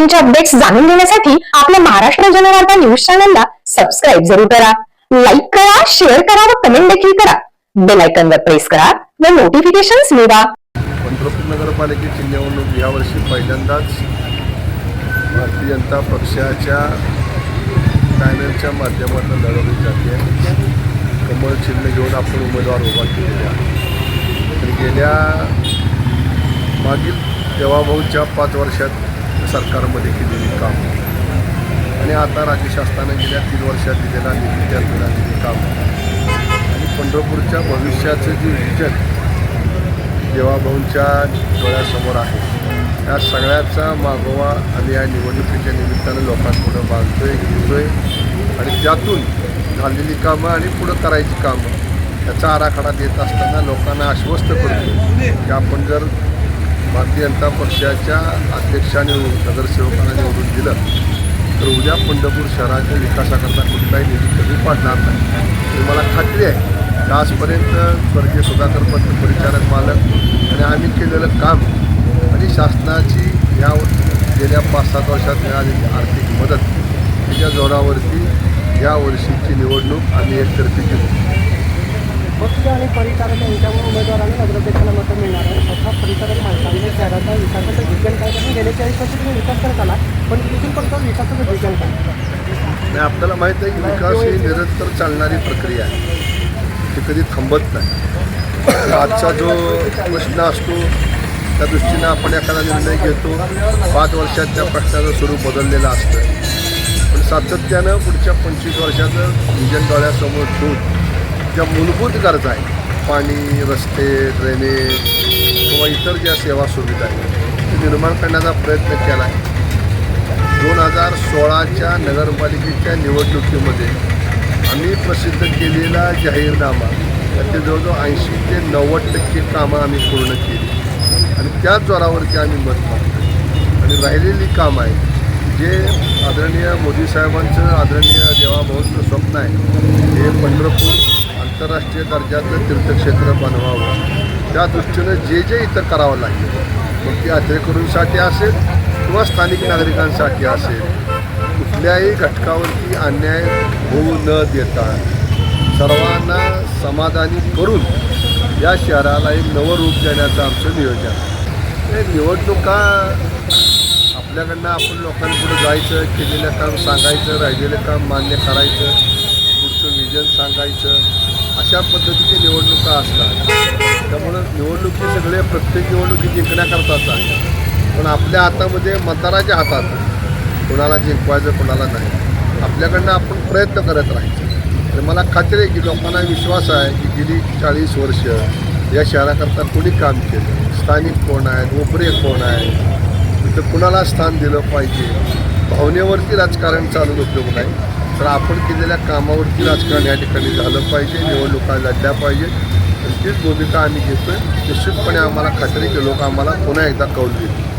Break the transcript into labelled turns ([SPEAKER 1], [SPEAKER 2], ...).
[SPEAKER 1] मोदींच्या अपडेट्स जाणून घेण्यासाठी आपल्या महाराष्ट्र जनवार्ता न्यूज चॅनलला सबस्क्राईब जरूर करा. लाईक करा शेअर करा व कमेंट देखील करा. बेल आयकॉन वर प्रेस करा व नोटिफिकेशन्स मिळवा.
[SPEAKER 2] पंढरपूर नगरपालिकेची निवडणूक यावर्षी पहिल्यांदाच भारतीय जनता पक्षाच्या पॅनलच्या माध्यमातून लढवली जाते. कमळ चिन्ह घेऊन आपण उमेदवार उभा केलेले आहे तर गेल्या मागील तेव्हा भाऊच्या पाच वर्षात सरकारमध्ये केलेली काम. आणि आता राज्य शासनाने गेल्या तीन वर्षात दिलेला निधी त्या दिलेली काम. आणि पंढरपूरच्या भविष्याचं जे विजन देवाभाऊंच्या डोळ्यासमोर आहे त्या सगळ्याचा मागोवा आम्ही या निवडणुकीच्या निमित्तानं लोकांपुढं मागतोय घेतोय. आणि त्यातून झालेली कामं आणि पुढं करायची कामं याचा आराखडा देत असताना लोकांना आश्वस्त करतो की आपण जर भारतीय जनता पक्षाच्या अध्यक्षाने नगरसेवकांना निवडून दिलं तर उद्या पंढरपूर शहराच्या विकासाकरता कुठलाही निधी कमी पाडणार नाही. आणि मला खात्री आहे. की आजपर्यंत स्वर्गीय सुधाकर पंत परिचारक मालक आणि आम्ही केलेलं काम आणि शासनाची ह्या गेल्या पाच सात वर्षात मिळालेली आर्थिक मदत त्याच्या जोरावरती या वर्षीची निवडणूक आम्ही एकतर्फी घेऊ.
[SPEAKER 3] पक्ष आणि परिचारक यांच्यावर उमेदवारांना नगराध्यक्षाला मतं मिळणार आहे स्वतः परिचारक माणसांनी शहराचा विकासाचं विजन काय कारण गेल्या चाळीस वर्ष तुम्ही विकास करत आला पण तिथून फक्त विकासाचं विजन काय
[SPEAKER 2] आणि आपल्याला माहीत आहे की विकास ही निरंतर चालणारी प्रक्रिया आहे. ती कधी थांबत नाही. आजचा जो प्रश्न असतो त्या दृष्टीनं आपण एखादा निर्णय घेतो पाच वर्षात त्या प्रश्नाचं स्वरूप बदललेलं असतं. पण सातत्यानं पुढच्या पंचवीस वर्षाचं विजन डोळ्यासमोर ठेवून ज्या मूलभूत गरजा आहेत पाणी रस्ते ड्रेनेज किंवा इतर ज्या सेवा सुविधा आहेत ते निर्माण करण्याचा प्रयत्न केला आहे. दोन हजार सोळाच्या नगरपालिकेच्या निवडणुकीमध्ये आम्ही प्रसिद्ध केलेला जाहीरनामा त्याचे जवळजवळ ऐंशी ते नव्वद टक्के कामं आम्ही पूर्ण केली. आणि त्याच जोरावरती आम्ही मत मागतो आणि राहिलेली कामं आहेत जे आदरणीय मोदी साहेबांचं आदरणीय देवाभाऊंचं स्वप्न आहे हे पंढरपूर आंतरराष्ट्रीय दर्जाचं तीर्थक्षेत्र बनवावं. त्या दृष्टीनं जे जे इथं करावं लागेल मग ते यात्रेकरूंसाठी असेल किंवा स्थानिक नागरिकांसाठी असेल कुठल्याही घटकावरती अन्याय होऊ न देता सर्वांना समाधानी करून या शहराला एक नवं रूप देण्याचं आमचं नियोजन हे निवडणुका आपल्याकडनं आपण लोकांपुढे जायचं केलेलं काम सांगायचं राहिलेलं काम मान्य करायचं अशा पद्धतीचे निवडणुका असतात. त्यामुळं निवडणुकी सगळे प्रत्येक निवडणुकी जिंकण्याकरताच आहे पण आपल्या हातामध्ये मतदाराच्या हातात कुणाला कोणाला जिंकवायचं कोणाला नाही. आपल्याकडनं आपण प्रयत्न करत राहायचं. तर मला खात्री आहे की लोकांना विश्वास आहे की गेली चाळीस वर्ष या शहराकरता कोणी काम केलं? स्थानिक कोण आहेत? उपरे कोण आहे तिथं कुणाला स्थान दिलं पाहिजे? भावनेवरती राजकारण चालून उपयोग नाही? तर आपण केलेल्या कामावरती राजकारण या ठिकाणी झालं पाहिजे निवडणुका लढल्या पाहिजेत आणि तीच भूमिका आम्ही घेतोय. निश्चितपणे आम्हाला खात्री की लोक आम्हाला पुन्हा एकदा कौल देतील.